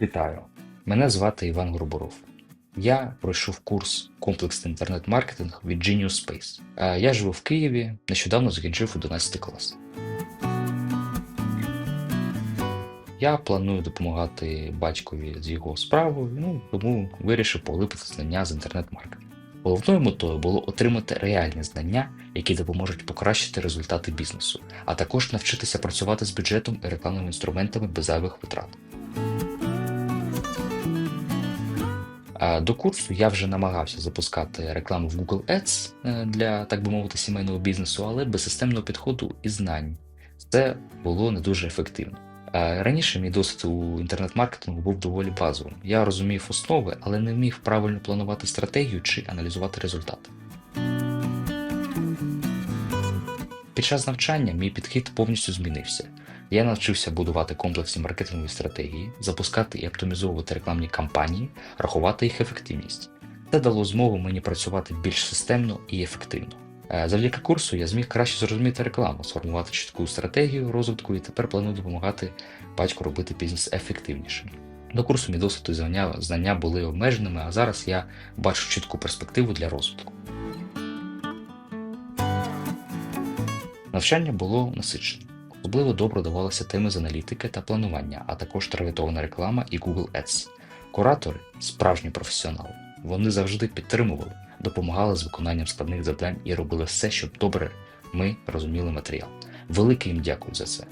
Вітаю! Мене звати Іван Груборов. Я пройшов курс комплексний інтернет-маркетинг від Genius Space. Е, Я живу в Києві, нещодавно закінчив 11 клас. Я планую допомагати батькові з його справою, ну тому вирішив поглибити знання з інтернет-маркетингу. Головною метою було отримати реальні знання, які допоможуть покращити результати бізнесу, а також навчитися працювати з бюджетом і рекламними інструментами без зайвих витрат. До курсу я вже намагався запускати рекламу в Google Ads е, для, так би мовити, сімейного бізнесу, але без системного підходу і знань. Це було не дуже ефективно. Раніше мій досвід у інтернет-маркетингу був доволі базовим. Я розумів основи, але не вмів правильно планувати стратегію чи аналізувати результати. Під час навчання мій підхід повністю змінився. Я навчився будувати комплексні маркетингові стратегії, запускати і оптимізовувати рекламні кампанії, рахувати їх ефективність. Це дало змогу мені працювати більш системно і ефективно. Е, Завдяки курсу я зміг краще зрозуміти рекламу, сформувати чітку стратегію розвитку і тепер планую допомагати батьку робити бізнес ефективнішим. До курсу мій досвід і знання, знання були обмеженими, а зараз я бачу чітку перспективу для розвитку. Навчання було насиченим. Особливо добре давалися теми з аналітики та планування, а також таргетована реклама і Google Ads. Куратори справжні професіонали. Вони завжди підтримували, допомагали з виконанням складних завдань і робили все, щоб добре ми розуміли матеріал. Велике їм дякую за це.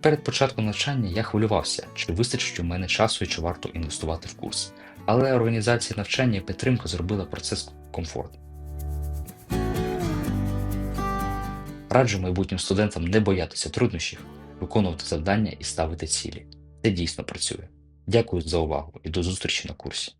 Перед початком навчання я хвилювався, чи вистачить у мене часу і чи варто інвестувати в курс. Але організація навчання і підтримка зробила процес комфортним. Раджу майбутнім студентам не боятися труднощів, виконувати завдання і ставити цілі. Це дійсно працює. Дякую за увагу і до зустрічі на курсі.